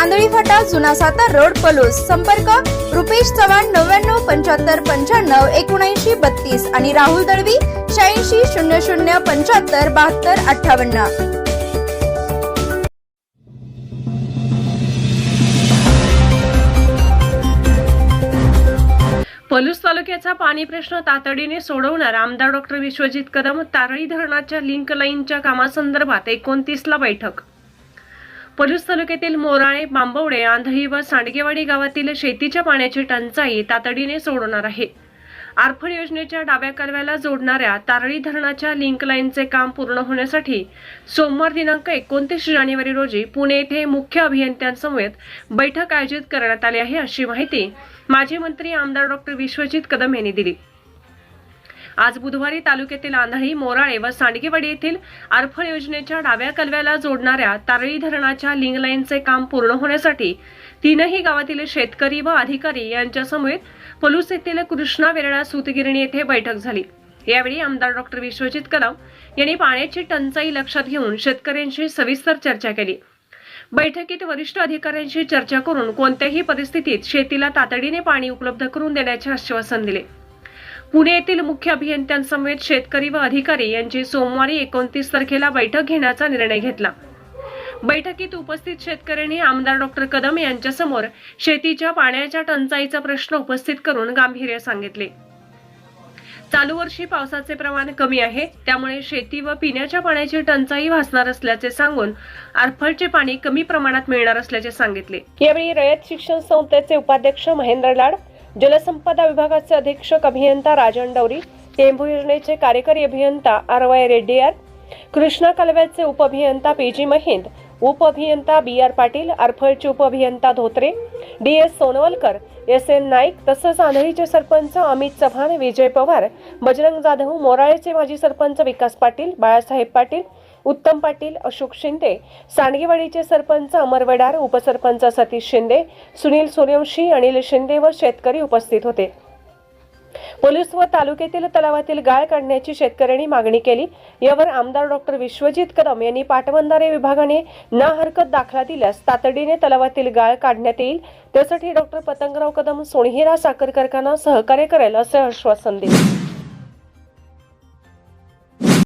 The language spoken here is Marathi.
Andhali Phata जुना सातार रोड पलूस. संपर्क रुपेश चव्हाण नव्याण्णव पंच्याहत्तर पंच्याण्णव एकोणऐंशी बत्तीस आणि राहुल दळवी शहाऐंशी शून्य शून्य पंच्याहत्तर बहात्तर अठ्ठावन्न. पलूस तालुक्याचा पाणी प्रश्न तातडीने सोडवणार आमदार डॉक्टर विश्वजित कदम तारळी धरणाच्या लिंक लाईनच्या कामासंदर्भात एकोणतीसला बैठक. पलूस तालुक्यातील मोराळे बांबवडे आंधळी व सांडगेवाडी गावातील शेतीच्या पाण्याची टंचाई तातडीने सोडवणार आहे. आरफळ योजनेच्या डाव्या कालव्याला जोडणाऱ्या तारळी धरणाच्या लिंक लाईनचे काम पूर्ण होण्यासाठी सोमवार दिनांक एकोणतीस जानेवारी रोजी पुणे येथे मुख्य अभियंत्यांसमवेत बैठक आयोजित करण्यात आली आहे अशी माहिती माजी मंत्री आमदार डॉक्टर विश्वजित कदम यांनी दिली. आज बुधवारी तालुक्यातील आंधळी मोराळे व सांडगेवाडी येथील आरफळ योजनेच्या डाव्या कलव्याला जोडणाऱ्या तारळी धरणाच्या लिंग लाईनचे काम पूर्ण होण्यासाठी तीनही गावातील शेतकरी व अधिकारी यांच्यासमवेत पलूस येथील कृष्णा वेरळा सूतगिरणी येथे बैठक झाली. यावेळी आमदार डॉक्टर विश्वजित कदम यांनी पाण्याची टंचाई लक्षात घेऊन शेतकऱ्यांशी सविस्तर चर्चा केली. बैठकीत वरिष्ठ अधिकाऱ्यांशी चर्चा करून कोणत्याही परिस्थितीत शेतीला तातडीने पाणी उपलब्ध करून देण्याचे आश्वासन दिले. पुणे येथील मुख्य अभियंत्यांसमवेत शेतकरी व अधिकारी यांची सोमवारी एकोणतीस तारखेला बैठक घेण्याचा निर्णय घेतला. बैठकीत उपस्थित शेतकऱ्यांनी आमदार डॉक्टर कदम यांच्यासमोर शेतीच्या पाण्याच्या टंचाईचा प्रश्न उपस्थित करून गांभीर्य सांगितले. चालू वर्षी पावसाचे प्रमाण कमी आहे त्यामुळे शेती व पिण्याच्या पाण्याची टंचाई भासणार असल्याचे सांगून आरफळचे पाणी कमी प्रमाणात मिळणार असल्याचे सांगितले. यावेळी रयत शिक्षण संस्थेचे उपाध्यक्ष महेंद्र लाड जलसंपदा विभागाचे अधीक्षक अभियंता राजन डवरी टेंभू योजनेचे कार्यकारी अभियंता आर वाय रेड्डी आर कृष्णा कालव्याचे उपअभियंता पी जी महिंद उपअभियंता बी आर पाटील आरफळचे उपअभियंता Dhotre D S Sonawalkar S N Naik तसंच आंधळीचे सरपंच अमित चव्हाण विजय पवार बजरंग जाधव मोराळेचे माजी सरपंच विकास पाटील बाळासाहेब पाटील उत्तम पाटील अशोक शिंदे सांडगेवाडीचे सरपंच अमर वडार उपसरपंच सतीश शिंदे सुनील सूर्यवंशी अनिल शिंदे व शेतकरी उपस्थित होते. पोलीस व तालुक्यातील तलावातील गाळ काढण्याची शेतकऱ्यांनी मागणी केली. यावर आमदार डॉक्टर विश्वजित कदम यांनी पाटबंधारे विभागाने ना हरकत दाखला दिल्यास तातडीने तलावातील गाळ काढण्यात येईल. त्यासाठी डॉक्टर पतंगराव कदम सोनहिरा साखर कारखाना सहकार्य करेल असे आश्वासन दिले.